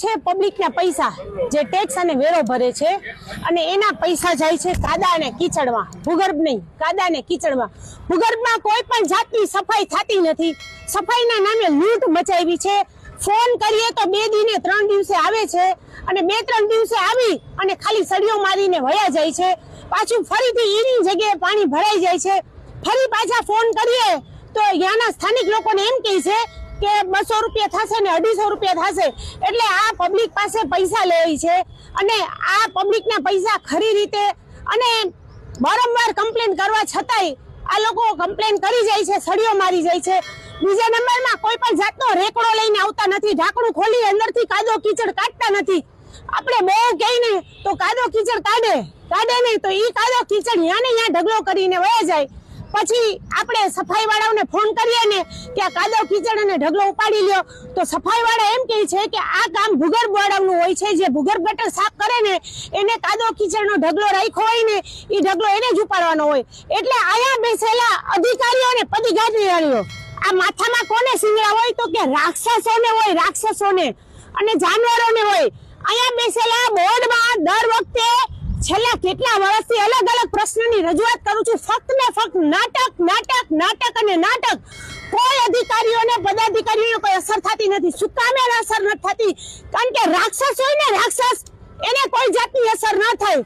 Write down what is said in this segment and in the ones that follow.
છે પબ્લિકના પૈસા જે ટેક્સ અને વેરો ભરે છે અને એના પૈસા જાય છે કાદા અને કીચડમાં, ભૂગર્ભ નહીં કાદા અને કીચડમાં. ભૂગર્ભમાં કોઈ પણ જાતની સફાઈ થતી નથી. સફાઈના નામે લૂંટ મચાવી છે. ફોન કરીએ તો બે દિને ત્રણ દિવસે આવે છે અને બે ત્રણ દિવસે આવી અને ખાલી સળીઓ મારીને વયા જાય છે. પાછું ફરીથી એની જગ્યાએ પાણી ભરાઈ જાય છે. ફરી પાછા ફોન કરીએ તો ત્યાંના સ્થાનિક લોકોને એમ કહે છે કે બસો રૂપિયા થશે ને અઢીસો રૂપિયા થશે, એટલે આ પબ્લિક પાસે પૈસા લે છે. અને આ પબ્લિકના પૈસા ખરી રીતે અને વારંવાર કમ્પ્લેન કરવા છતાંય આ લોકો કમ્પ્લેન કરી જાય છે, સળીઓ મારી જાય છે. બીજા નંબરમાં કોઈ પણ જાતનો રેકડો લઈને આવતા નથી, ઢાંકણું ખોલી અંદરથી કાદો કીચડ કાઢતા નથી. આપણે બહુ કહીને તો કાદો કીચડ કાઢે. કાઢે નહીં તો એ કાદો કીચડ યા ને યા ઢગલો કરીને વયા જાય. પછી આપણે સફાઈ વાળાઓને ફોન કરીએ ને કે આ કાદો કીચડ અને ઢગલો ઉપાડી લ્યો. તો સફાઈ વાળા એમ કહે છે કે આ કામ ભૂગર્ભ વાળાનું હોય છે, જે ભૂગર્ભ ગટર સાફ કરે ને, એને કાદો કીચડનો ઢગલો રાખ્યો હોય ને એ ઢગલો એને જ ઉપાડવાનો હોય. એટલે આયા બેસેલા અધિકારીઓ અને પદગાડીઓ આ માથામાં કોને સિંગડા હોય તો કે રાક્ષસોને હોય, રાક્ષસોને અને જાનવરોને હોય. અહીંયા બેસેલા બોર્ડમાં દર વખતે છેલ્લા કેટલા વર્ષથી અલગ અલગ પ્રશ્નની રજૂઆત કરું છું. ફક્ત ને ફક્ત નાટક નાટક નાટક અને નાટક. કોઈ અધિકારીઓને, પદાધિકારીઓને કોઈ અસર થતી નથી. શું કામે અસર નથી થતી. કારણ કે રાક્ષસ હોય ને રાક્ષસ, એને કોઈ જાતની અસર ન થાય.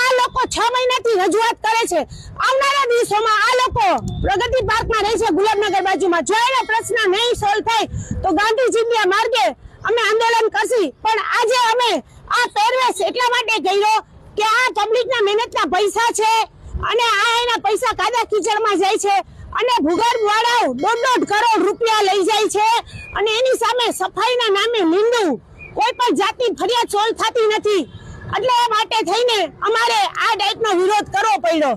આ લોકો છ મહિનાથી રજૂઆત કરે છે. આવનારા દિવસોમાં આ લોકો પ્રગતિ પાર્કમાં રહે છે ગુલાબનગર બાજુમાં. જો એનો પ્રશ્ન નહીં સોલ્વ થાય, તો ગાંધીજીના માર્ગે અમે આંદોલન કરશી. પણ આજે અમે આ પહેરવેશ એટલા માટે કર્યો કે આ પબ્લિકના મહેનતના પૈસા છે અને આ એના પૈસા કાદા કીચડમાં જાય છે અને ભૂગર્ભ વાળાઓ દોઢ દોઢ કરોડ રૂપિયા લઈ જાય છે અને એની સામે સફાઈના નામે નિંદવું કોઈ પણ જાતની ફરિયાદ સોલ્વ થતી નથી. એટલે એ માટે થઈને અમારે આ ડાયટનો વિરોધ કરવો પડ્યો.